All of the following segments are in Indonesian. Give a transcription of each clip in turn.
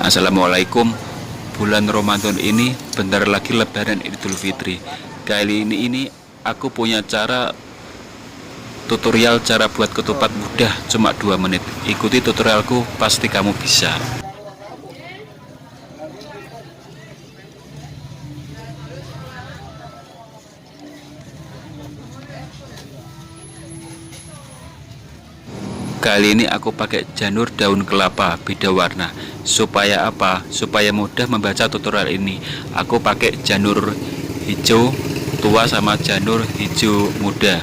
Assalamualaikum. Bulan Ramadan ini bentar lagi lebaran Idul Fitri. Kali ini ini aku punya cara tutorial cara buat ketupat mudah. Cuma 2 menit. Ikuti tutorialku pasti kamu bisa Kali ini aku pakai janur daun kelapa beda warna. Supaya apa? Supaya mudah membaca tutorial ini. Aku pakai janur hijau tua sama janur hijau muda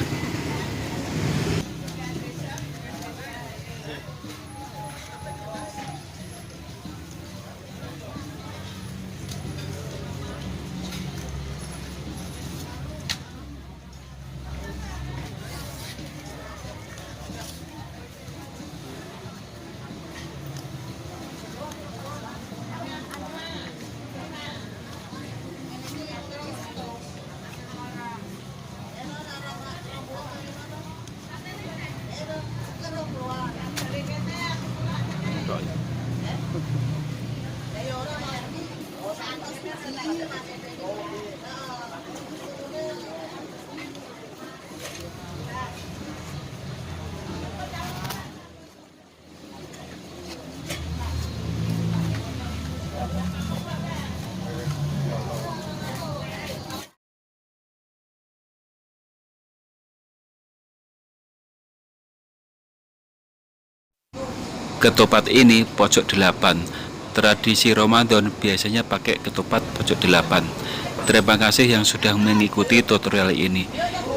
Ketupat ini pojok 8 Tradisi Ramadan biasanya pakai ketupat pojok 8 Terima kasih yang sudah mengikuti tutorial ini.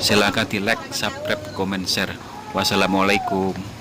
Silahkan di like, subscribe, komen, share. Wassalamualaikum